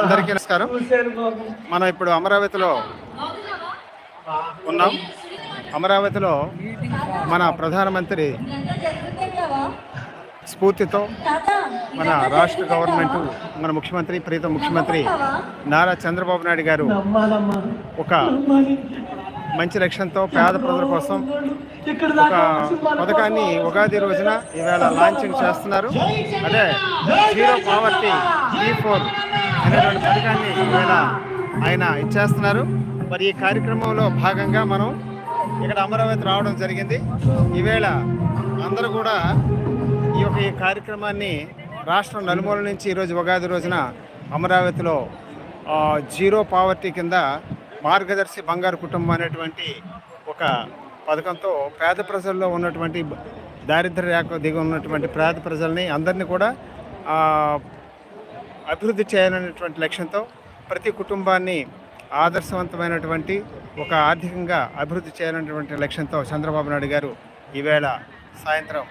అందరికీ నమస్కారం. మనం ఇప్పుడు అమరావతిలో ఉన్నాం. అమరావతిలో మన ప్రధానమంత్రి స్ఫూర్తితో మన రాష్ట్ర గవర్నమెంట్ మన ముఖ్యమంత్రి ప్రీతం ముఖ్యమంత్రి నారా చంద్రబాబు నాయుడు గారు ఒక మంచి లక్ష్యంతో పేద ప్రజల కోసం ఒక పథకాన్ని ఉగాది రోజున ఈవేళ లాంచింగ్ చేస్తున్నారు. అదే జీరో పావర్టీ జీ ఫోర్ అనేటువంటి పథకాన్ని ఈవేళ ఆయన ఇచ్చేస్తున్నారు. మరి ఈ కార్యక్రమంలో భాగంగా మనం ఇక్కడ అమరావతి రావడం జరిగింది. ఈవేళ అందరూ కూడా ఈ యొక్క ఈ కార్యక్రమాన్ని రాష్ట్రం నలుమూల నుంచి ఈరోజు ఉగాది రోజున అమరావతిలో జీరో పావర్టీ కింద మార్గదర్శి బంగారు కుటుంబం అనేటువంటి ఒక పథకంతో పేద ప్రజల్లో ఉన్నటువంటి దారిద్ర్య రేఖ దిగి ఉన్నటువంటి పేద ప్రజల్ని అందరినీ కూడా అభివృద్ధి చేయాలనేటువంటి లక్ష్యంతో ప్రతి కుటుంబాన్ని ఆదర్శవంతమైనటువంటి ఒక ఆర్థికంగా అభివృద్ధి చేయాలనేటువంటి లక్ష్యంతో చంద్రబాబు నాయుడు గారు ఈవేళ సాయంత్రం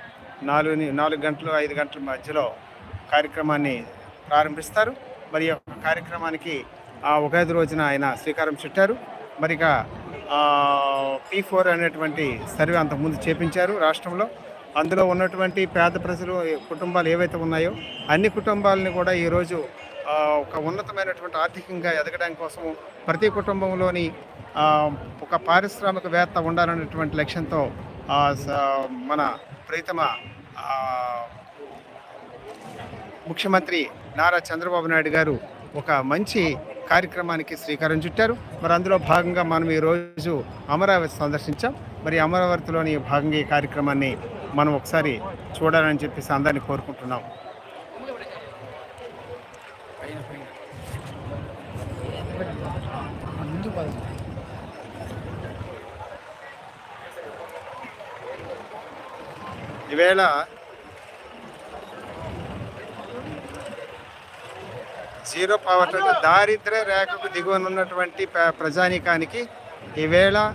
నాలుగు నాలుగు గంటలు ఐదు గంటల మధ్యలో కార్యక్రమాన్ని ప్రారంభిస్తారు. మరి కార్యక్రమానికి ఆ ఉగాది రోజున ఆయన శ్రీకారం చుట్టారు. మరి ఇక పీ ఫోర్ అనేటువంటి సర్వే అంతకుముందు చేపించారు రాష్ట్రంలో. అందులో ఉన్నటువంటి పేద ప్రజలు కుటుంబాలు ఏవైతే ఉన్నాయో అన్ని కుటుంబాలని కూడా ఈరోజు ఒక ఉన్నతమైనటువంటి ఆర్థికంగా ఎదగడం కోసం ప్రతి కుటుంబంలోని ఒక పారిశ్రామికవేత్త ఉండాలనేటువంటి లక్ష్యంతో స- మన ప్రీతమ ముఖ్యమంత్రి నారా చంద్రబాబు నాయుడు గారు ఒక మంచి కార్యక్రమానికి శ్రీకారం చుట్టారు. మరి అందులో భాగంగా మనం ఈరోజు అమరావతి సందర్శించాం. మరి అమరావతిలోని భాగంగా ఈ కార్యక్రమాన్ని మనం ఒకసారి చూడాలని చెప్పేసి అందరినీ కోరుకుంటున్నాం. ఈవేళ జీరో పవర్ అంటే దారిద్ర్య రేఖకు దిగువన ఉన్నటువంటి ప్ర- ప్రజానీకానికి ఈవేళ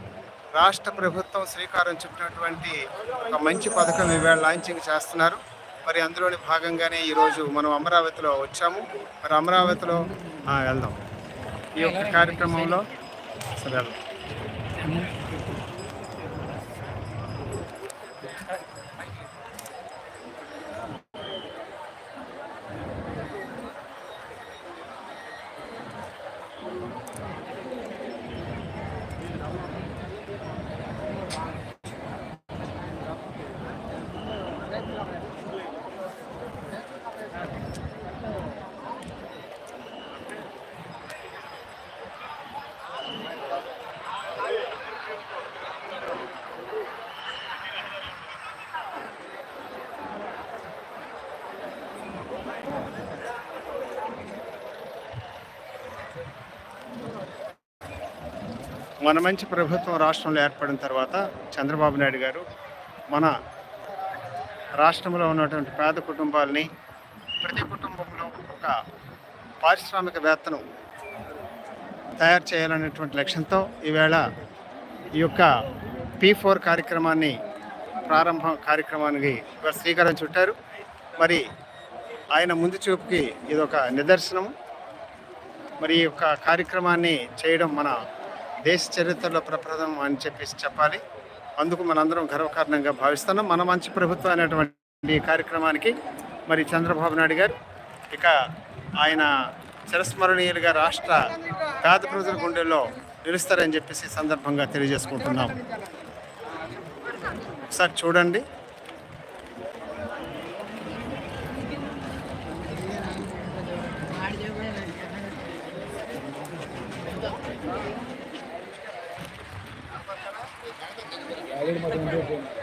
రాష్ట్ర ప్రభుత్వం శ్రీకారం చుట్టినటువంటి ఒక మంచి పథకం ఈవేళ లాంచింగ్ చేస్తున్నారు. మరి అందులోని భాగంగానే ఈరోజు మనం అమరావతిలో వచ్చాము. మరి అమరావతిలో వెళ్దాం. ఈ యొక్క కార్యక్రమంలో సరే వెళ్దాం. మన మంచి ప్రభుత్వం రాష్ట్రంలో ఏర్పడిన తర్వాత చంద్రబాబు నాయుడు గారు మన రాష్ట్రంలో ఉన్నటువంటి పేద కుటుంబాలని ప్రతి కుటుంబంలో ఒక పారిశ్రామికవేత్తను తయారు చేయాలనేటువంటి లక్ష్యంతో ఈవేళ ఈ యొక్క పీ ఫోర్ కార్యక్రమాన్ని ప్రారంభ కార్యక్రమానికి శ్రీకారం చుట్టారు. మరి ఆయన ముందు చూపుకి ఇదొక నిదర్శనం మరి ఈ యొక్క కార్యక్రమాన్ని చేయడం మన దేశ చరిత్రలో ప్రప్రథం అని చెప్పేసి చెప్పాలి. అందుకు మనందరం గర్వకారణంగా భావిస్తున్నాం. మన మంచి ప్రభుత్వం అనేటువంటి కార్యక్రమానికి మరి చంద్రబాబు నాయుడు గారు ఇక ఆయన చిరస్మరణీయులుగా రాష్ట్ర పేద ప్రజల గుండెల్లో నిలుస్తారని చెప్పేసి సందర్భంగా తెలియజేసుకుంటున్నాం. ఒకసారి చూడండి. கையெழுத்து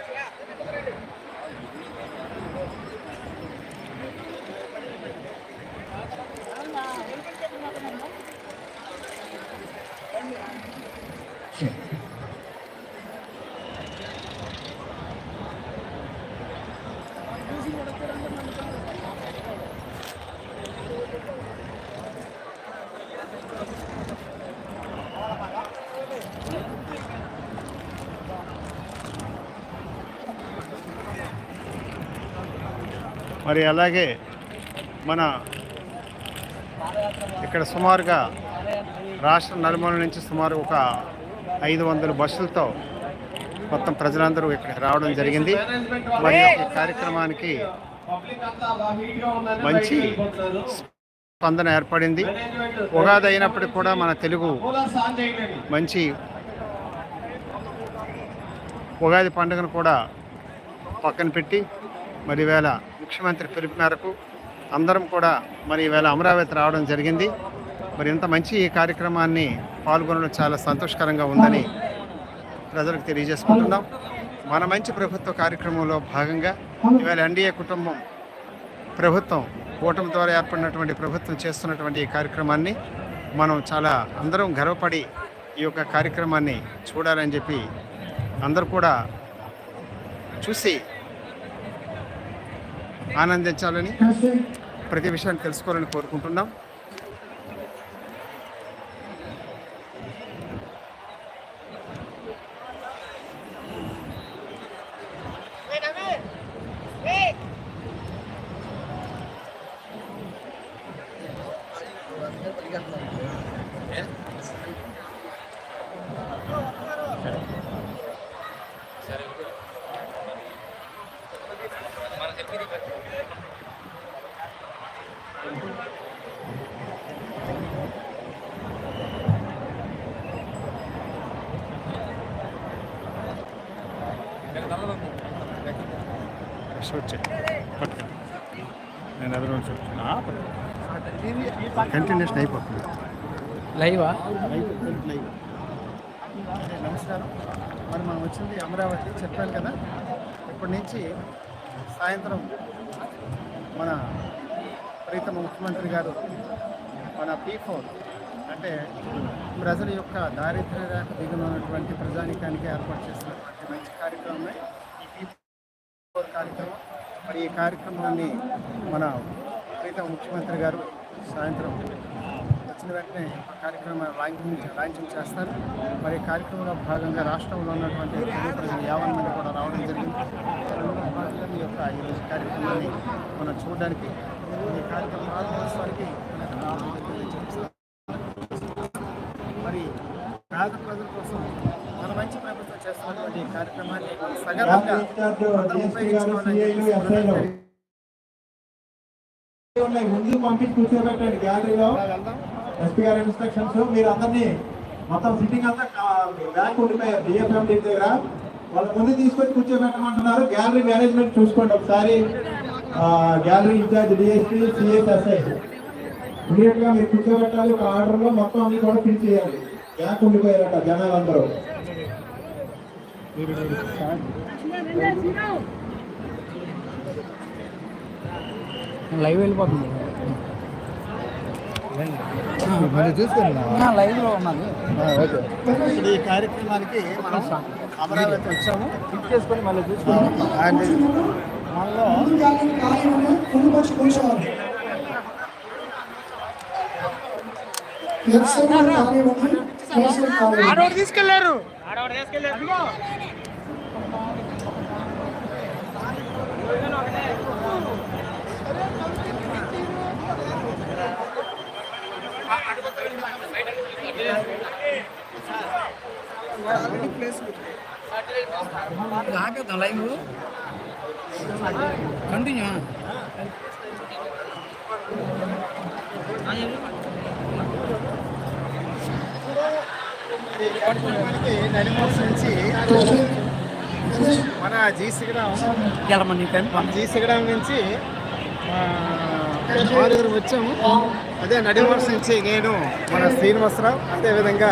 మరి అలాగే మన ఇక్కడ సుమారుగా రాష్ట్ర నలుమూల నుంచి సుమారు ఒక ఐదు వందల బస్సులతో మొత్తం ప్రజలందరూ ఇక్కడికి రావడం జరిగింది. మరి ఈ కార్యక్రమానికి మంచి స్పందన ఏర్పడింది. ఉగాది అయినప్పటికీ కూడా మన తెలుగు మంచి ఉగాది పండుగను కూడా పక్కన పెట్టి మరి వేళ ముఖ్యమంత్రి పిలుపు మేరకు అందరం కూడా మరి ఈవేళ అమరావతి రావడం జరిగింది. మరి ఇంత మంచి ఈ కార్యక్రమాన్ని పాల్గొనడం చాలా సంతోషకరంగా ఉందని ప్రజలకు తెలియజేసుకుంటున్నాం. మన మంచి ప్రభుత్వ కార్యక్రమంలో భాగంగా ఈవేళ ఎన్డీఏ కుటుంబం ప్రభుత్వం కూటమి ద్వారా ఏర్పడినటువంటి ప్రభుత్వం చేస్తున్నటువంటి ఈ కార్యక్రమాన్ని మనం చాలా అందరం గర్వపడి ఈ యొక్క కార్యక్రమాన్ని చూడాలని చెప్పి అందరూ కూడా చూసి ఆనందించాలని ప్రతి విషయాన్ని తెలుసుకోవాలని కోరుకుంటున్నాం. పట్టుకో నేను ఎదురు షూట్ కంటిన్యూషన్ అయిపోతుంది. లైవా? లైవ్. లైవ్ నమస్కారం. మరి మనం వచ్చింది అమరావతి చెప్పాను కదా ఇప్పటి నుంచి సాయంత్రం మన ప్రీతమ ముఖ్యమంత్రి గారు మన పీ ఫోర్ అంటే ప్రజల యొక్క దారిద్ర్య రేఖ దిగున ఉన్నటువంటి ప్రజానికానికి ఏర్పాటు చేసినటువంటి మంచి కార్యక్రమమే ఈ పీ ఫోర్ కార్యక్రమం మరి ఈ కార్యక్రమాన్ని మన ప్రీతం ముఖ్యమంత్రి గారు సాయంత్రం వచ్చిన వెంటనే కార్యక్రమం లాంఛింగ్ లాంఛింగ్ చేస్తారు. మరి ఈ కార్యక్రమంలో భాగంగా రాష్ట్రంలో ఉన్నటువంటి ప్రజలు యావన్ మంది కూడా రావడం జరిగింది. అందులో భాగంగా యొక్క ఈరోజు కార్యక్రమాన్ని మనం చూడడానికి ఈ కార్యక్రమం ప్రారంభోత్సవానికి మరి పేద ప్రజల కోసం మన మంచి ప్రభుత్వం చేస్తున్నటువంటి ఈ అందరం ఉపయోగించుకోవాలని ఉన్నాయి? ముందు పంపించి కూర్చోబెట్టండి గ్యాలరీలో. ఎస్పీ గారి ఇన్స్ట్రక్షన్స్. మీరు అందరినీ మొత్తం సిట్టింగ్ అంతా బ్యాక్ ఉండిపోయారు డిఎఫ్ఎండి దగ్గర వాళ్ళ ముందు తీసుకొచ్చి కూర్చోబెట్టమంటున్నారు. గ్యాలరీ మేనేజ్మెంట్ చూసుకోండి ఒకసారి. గ్యాలరీ ఇన్ఛార్జ్ డిఎస్పీ సిఎస్ఎస్ఐ ఇమీడియట్గా మీరు కూర్చోబెట్టాలి. ఒక ఆర్డర్లో మొత్తం అన్ని కూడా ఫిల్ చేయాలి. బ్యాక్ ఉండిపోయారట జనాలందరూ. లైవ్ వెళ్ళిపోతుంది. లైవ్లో ఉన్నది. ఇప్పుడు ఈ కార్యక్రమానికి మనం అమరావతి వచ్చాము. క్లిక్ చేసుకొని మళ్ళీ చూసుకోండి అండ్. మనలో తీసుకెళ్ళారు ఆగదా లైవ్ కంటిన్యూ మన జీ గెలమని జీ నుంచి ఆరుగురు వచ్చాము. అదే నడిమోస్ నుంచి నేను మన శ్రీనివాసరావు అదేవిధంగా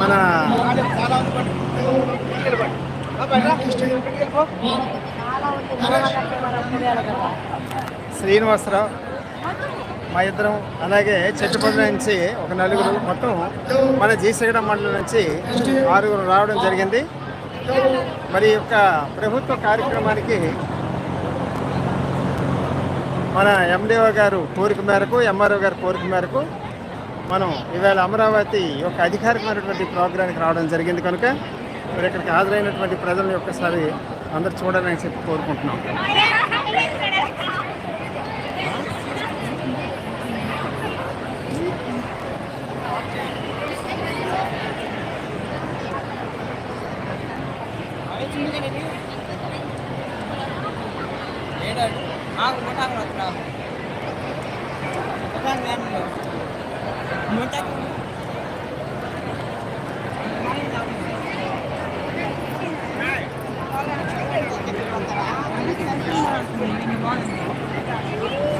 మన శ్రీనివాసరావు మా ఇద్దరం అలాగే చెట్టుపల్లి నుంచి ఒక నలుగురు మొత్తం మన జీశ్రీగడ మండలం నుంచి ఆరుగురు రావడం జరిగింది. మరి యొక్క ప్రభుత్వ కార్యక్రమానికి మన ఎండిఓ గారు కోరిక మేరకు ఎంఆర్ఓ గారి కోరిక మేరకు మనం ఇవాళ అమరావతి యొక్క అధికారికమైనటువంటి ప్రోగ్రాంకి రావడం జరిగింది కనుక మరి ఇక్కడికి హాజరైనటువంటి ప్రజలను ఒక్కసారి అందరు చూడాలని చెప్పి కోరుకుంటున్నాం. Muchas. Thank you.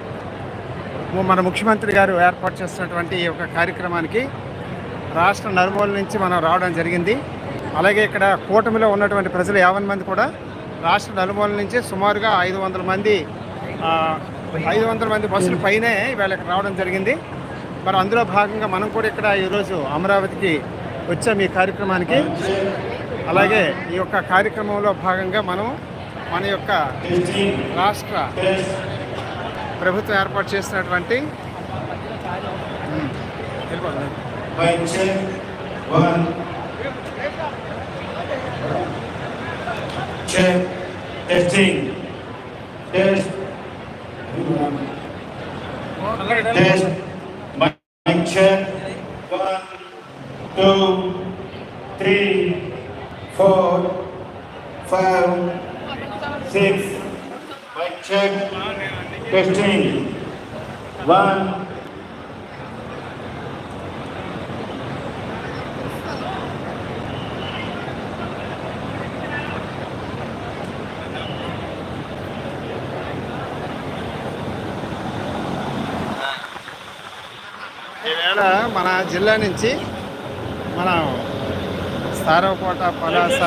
మన ముఖ్యమంత్రి గారు ఏర్పాటు చేస్తున్నటువంటి ఈ యొక్క కార్యక్రమానికి రాష్ట్ర నలుమూల నుంచి మనం రావడం జరిగింది. అలాగే ఇక్కడ కూటమిలో ఉన్నటువంటి ప్రజలు యాభై మంది కూడా రాష్ట్ర నలుమూల నుంచి సుమారుగా ఐదు వందల మంది ఐదు వందల మంది బస్సుల పైనే ఇవాళ ఇక్కడ రావడం జరిగింది. మరి అందులో భాగంగా మనం కూడా ఇక్కడ ఈరోజు అమరావతికి వచ్చాం ఈ కార్యక్రమానికి. అలాగే ఈ యొక్క కార్యక్రమంలో భాగంగా మనం మన యొక్క రాష్ట్ర ప్రభుత్వం ఏర్పాటు చేసినటువంటి. Test. Mic check. One, two, Testing. One. ఈవేళ మన జిల్లా నుంచి మన సారవకోట పలాస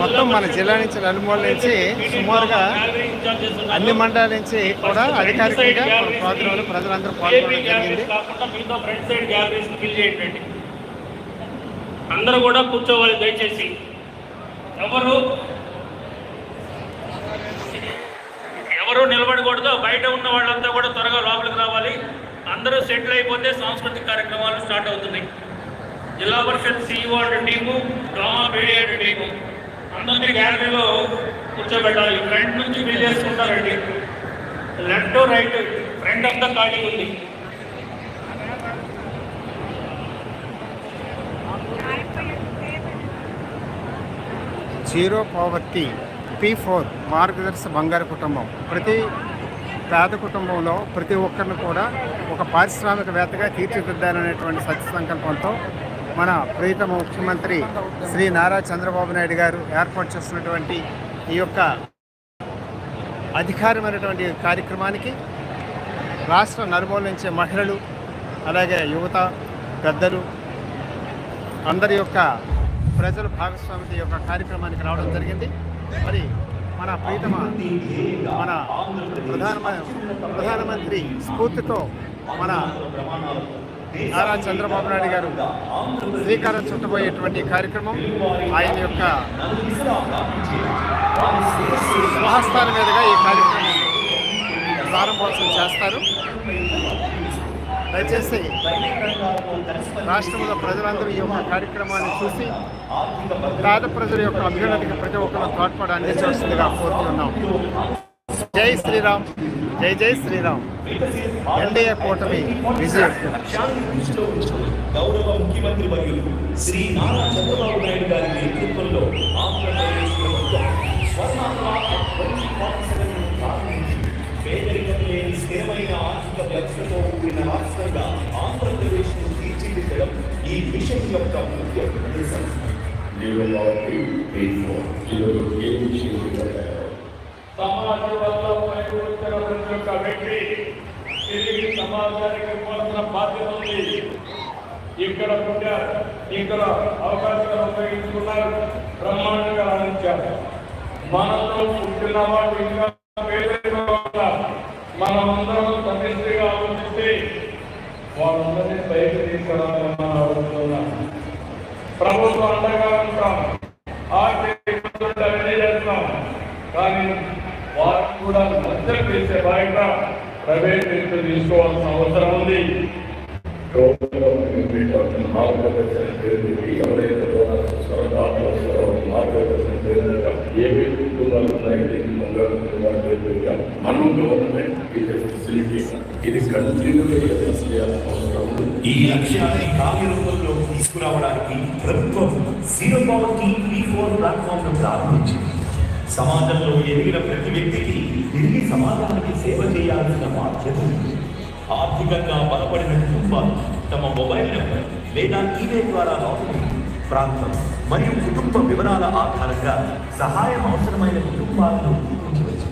మొత్తం మన జిల్లా నుంచి నలుమూల నుంచి సుమారుగా అన్ని మండలాల నుంచి కూడా అధికారికంగా ప్రోగ్రాంలు ప్రజలందరూ పాల్గొనడం జరిగింది. ఫిల్ చేయండి అందరూ కూడా కూర్చోవాలి దయచేసి. ఎవరు? ఎవరు నిలబడకూడదు బయట ఉన్న వాళ్ళంతా కూడా త్వరగా లోపలికి రావాలి. అందరూ సెటిల్ అయిపోతే సాంస్కృతిక కార్యక్రమాలు స్టార్ట్ అవుతున్నాయి. జిల్లా పరిషత్ CEO and team drama media team. అందరినీ గ్యాలరీలో కూర్చోబెట్టాలి. ఫ్రంట్ నుంచి ఫిల్ చేసుకుంటారండి లెఫ్ట్ రైట్ ఫ్రంట్ అంతా ఖాళీ ఉంది. జీరో పావర్టీ పీ ఫోర్ మార్గదర్శ బంగారు కుటుంబం. ప్రతి పేద కుటుంబంలో ప్రతి ఒక్కరిని కూడా ఒక పారిశ్రామికవేత్తగా తీర్చిదిద్దాలనేటువంటి సత్య సంకల్పంతో మన ప్రీతమ ముఖ్యమంత్రి శ్రీ నారా చంద్రబాబు నాయుడు గారు ఏర్పాటు చేస్తున్నటువంటి ఈ యొక్క అధికారమైనటువంటి కార్యక్రమానికి రాష్ట్ర నలుమూల నుంచి మహిళలు అలాగే యువత పెద్దలు అందరి యొక్క ప్రజలు భాగస్వామ్యత ఈ యొక్క కార్యక్రమానికి రావడం జరిగింది. మరి మన ప్రీతమ మన ప్రధానమంత్రి ప్రధానమంత్రి స్ఫూర్తితో మన నారా చంద్రబాబు నాయుడు గారు శ్రీకారం చుట్టబోయేటువంటి కార్యక్రమం ఆయన యొక్క స్వహస్థానం మీదుగా ఈ కార్యక్రమం ప్రారంభోత్సవం చేస్తారు. దయచేసి రాష్ట్రంలో ప్రజలందరూ ఈ యొక్క కార్యక్రమాన్ని చూసి పేద ప్రజల యొక్క అభ్యున్నతికి ప్రతి ఒక్కరూ తోడ్పాటు అందించవలసిందిగా కోరుతున్నాం. జై శ్రీరామ్ జై జై శ్రీరామ్. ఎన్డీఏ కూటమి విజయం. గౌరవ ముఖ్యమంత్రి వర్యులు శ్రీ నారా చంద్రబాబు నాయుడు గారి నేతృత్వంలో ఆంధ్రప్రదేశ్ ప్రభుత్వం పేదరికం లేని స్థిరమైన ఆర్థిక వ్యవస్థతో కూడిన రాష్ట్రంగా ఆంధ్రప్రదేశ్ను తీర్చిదిద్దడం ఈ మిషన్ యొక్క ముఖ్య ఉద్దేశం. సమాజం వల్ల పైకి వ్యక్తి తిరిగి సమాజానికి ఇవ్వాల్సిన బాధ్యత ఉంది ఇక్కడ ఇక్కడ అవకాశాలు ఉపయోగించుకున్నారు బ్రహ్మాండంగా ఆనందించారు మనలో పుట్టిన వాళ్ళు ఇంకా పేదరికంగా ఉన్నారు సమిష్టిగా ఆలోచిస్తే వాళ్ళందరినీ పైకి తీసుకురావాలని మనం ప్రభుత్వం అండగా ఉంటాం ఆర్థిక చేస్తాం కానీ కూడా మధ్య చేసే బాధ్యత ప్రైవేట్ వ్యక్తులు తీసుకోవాల్సిన అవసరం ఉంది. మనం గవర్నమెంట్ ఫెసిలిటీ ఇది కంటిన్యూ ఈ లక్ష్యాన్ని కార్యరూపంలో తీసుకురావడానికి ప్రభుత్వం zero poverty three four platform ప్రారంభించింది. సమాజంలో ఎదిగిన ప్రతి వ్యక్తికి తిరిగి సమాజానికి సేవ చేయాల్సిన బాధ్యత ఉంది ఆర్థికంగా బలపడిన కుటుంబాలు తమ మొబైల్ నెంబర్ లేదా ఈమెయిల్ ద్వారా లాగిన్ ప్రాంతం మరియు కుటుంబ వివరాల ఆధారంగా సహాయం అవసరమైన కుటుంబాలను గుర్తించవచ్చు.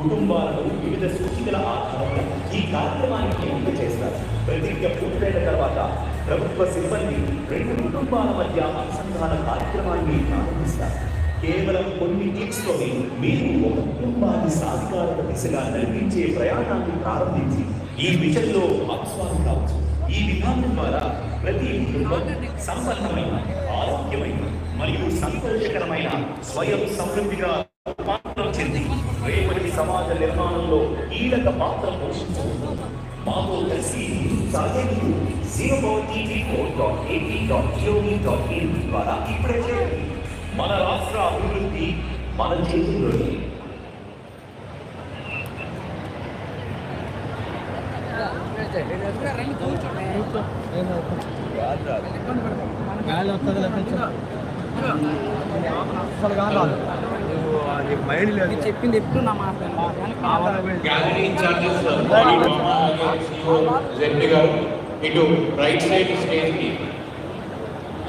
కుటుంబాలను వివిధ సూచికల ఆధారంగా ఈ కార్యక్రమానికి ఎంపిక చేస్తారు. ప్రతిజ్ఞ పూర్తయిన తర్వాత ప్రభుత్వ సిబ్బంది రెండు కుటుంబాల మధ్య అనుసంధాన కార్యక్రమాన్ని ప్రారంభిస్తారు. కేవలం కొన్ని క్లిక్స్ మీరు ఒక కుటుంబాన్ని సాధికారత దిశగా నడిపించే ప్రయాణాన్ని ప్రారంభించి ఈ మిషన్లో భాగస్వామి కావచ్చు. ఈ విధానం ద్వారా ప్రతి కుటుంబం సంపన్నమైన ఆరోగ్యమైన మరియు సంతోషకరమైన స్వయం సమృద్ధిగా రూపాంతరం చెంది రేపటి సమాజ నిర్మాణంలో కీలక పాత్ర పోషించబోతుంది. మాతో కలిసి ముందుకు సాగేందుకు zero TV dot AP dot gov dot in ద్వారా ఇప్పుడే చేయండి. మన రాష్ట్ర అభివృద్ధి మన చేతుల్లోనే అది చెప్పింది ఎప్పుడు నా మాట ఇటు రైట్ సైడ్ స్టేజ్కి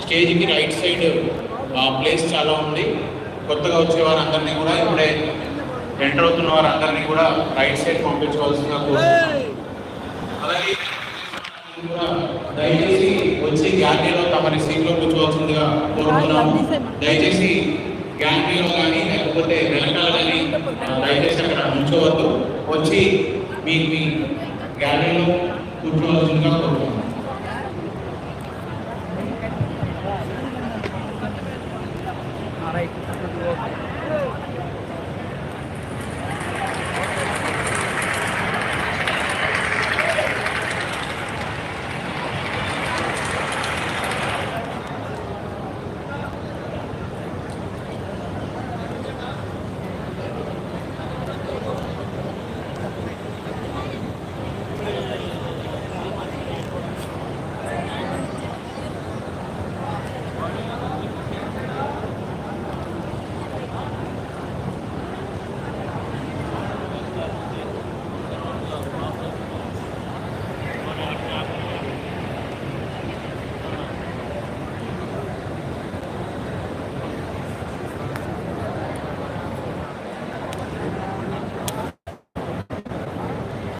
స్టేజ్కి రైట్ సైడ్ ప్లేస్ చాలా ఉంది. కొత్తగా వచ్చే వారందరినీ కూడా ఇప్పుడే ఎంటర్ అవుతున్న వారందరినీ కూడా రైట్ సైడ్ పంపించుకోవాల్సిందిగా కోరుతున్నాం అలాగే కూడా దయచేసి వచ్చి గ్యాలరీలో తమరి సీట్లో కూర్చోవాల్సిందిగా కోరుతున్నాము దయచేసి గ్యాలరీలో కానీ లేకపోతే వెనకాల కానీ దయచేసి అక్కడ ఉంచవద్దు వచ్చి మీ మీ గ్యాలరీలో కూర్చోవాల్సిందిగా కోరుతున్నాం